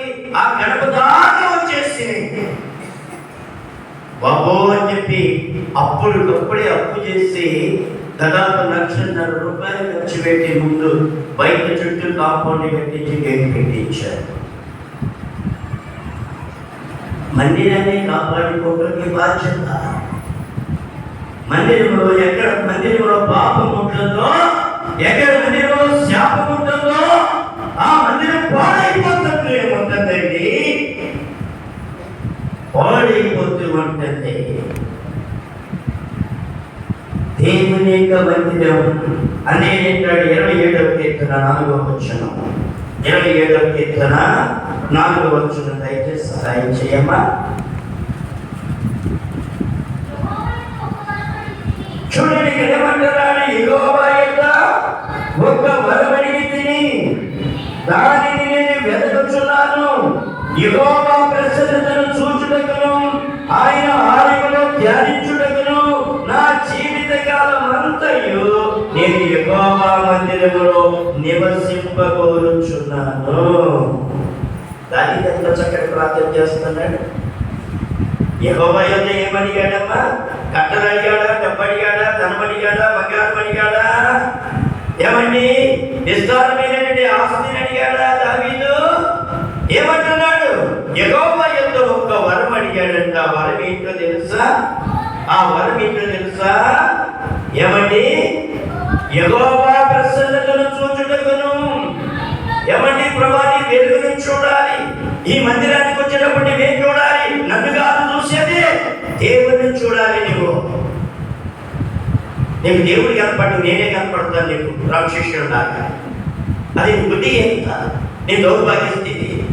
లోపలికి ఆ గడప దాకా వచ్చేసి బాబో అని చెప్పి అప్పుడుకప్పుడే అప్పు చేసి దాదాపు లక్షన్నర రూపాయలు ఖర్చు పెట్టే ముందు బయట చుట్టూ కాంపౌండ్ కట్టించి గేట్ పెట్టించారు. మందిరాన్ని కాపాడుకోవడానికి బాధ్యత. మందిరంలో ఎక్కడ మందిరంలో పాపం ఉంటుందో ఎక్కడ మందిరంలో శాపం ఉంటుందో ఆ పాడైపోతూ దేవుని యొక్క మందిరం అనే అంటాడు ఇరవై ఏడవ కీర్తన నాలుగవ వచ్చిన ఇరవై ఏడవ కీర్తన నాలుగవ వచ్చిన దయచేసి సహాయం చేయమ్మా. చూడండి ఇక్కడ ఏమంటారా యెహోవా యొక్క ఒక్క వరమడిగి తిని దానిని నేను వెతుకుచున్నాను యెహోవా అంతయు నేను యహోవా మందిరములో నివసింపకోరుచున్నాను దానికి ఎంత చక్కటి ప్రార్థన చేస్తున్నాడు? యెహోవా ఏమని ఏమడిగాడమ్మా కట్టలు అడిగాడా డబ్బు అడిగాడా ధనం అడిగాడా బంగారం అడిగాడా ఏమండి? విస్తారమైనటువంటి ఆస్తిని అడిగాడా దావీదు? ఏమంటున్నాడు? యహోవా యొక్క ఒక్క వరం అడిగాడంట. ఆ వరం ఏంటో తెలుసా? ఆ వరం ఏంటో తెలుసా? యహోవా ప్రసన్నతను చూచుటకును. ఏమండి ప్రభాని వెలుగును చూడాలి? ఈ మందిరానికి వచ్చేటప్పుడు నువ్వేం చూడాలి. నన్ను కాదు చూసేది దేవుడిని చూడాలి నువ్వు నీకు దేవుడు కనపడు నేనే కనపడతాను నీకు రాక్షసుడు లాగా. అది బుద్ధి ఎంత నీ దౌర్భాగ్య స్థితి.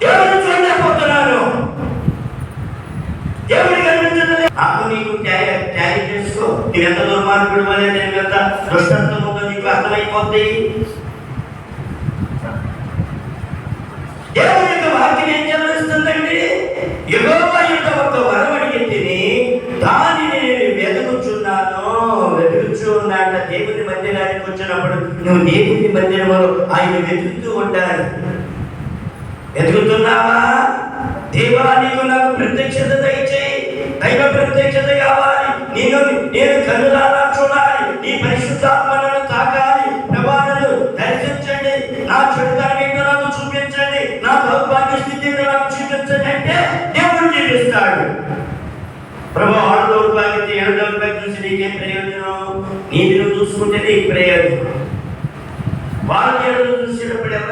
దేవుడిని చూడలేకపోతున్నాను. దేవుడి కనిపించలేదు నాకు నీకు ట్యాలీ ట్యాలీ ఎంత దుర్మార్గుడు వలె నేను ఎంత దుష్టత్వం నీకు అర్థమైపోద్ది దేవుని యొక్క వాక్యం ఏం చదివిస్తుందండి యెహోవా యొక్క ఒక వరం అడిగింది దానిని నేను వెతుకుచున్నాను వెతుకుచు దేవుని మందిరానికి వచ్చినప్పుడు నువ్వు దేవుని మందిరంలో ఆయన వెతుకుతూ ఉంటాను వెతుకుతున్నావా దేవా నీకు నాకు ప్రత్యక్షత దయచేయి దైవ ప్రత్యక్షత కావాలి నేను నేను కన్నులారా చూడాలి. నీ పరిశుద్ధాత్మలను తాకాలి. ప్రభావాలను దర్శించండి నా చెడుతనం ఏంటో నాకు చూపించండి. నా దౌర్భాగ్య స్థితిని నాకు చూపించండి అంటే దేవుడు జీవిస్తాడు ప్రభు ఆడు దౌర్భాగ్యత ఏడు దౌర్భాగ్యం చూసి నీకేం ప్రయోజనం నీతిని చూసుకుంటే నీకు ప్రయోజనం వాళ్ళు ఏడు చూసినప్పుడు ఎవరైనా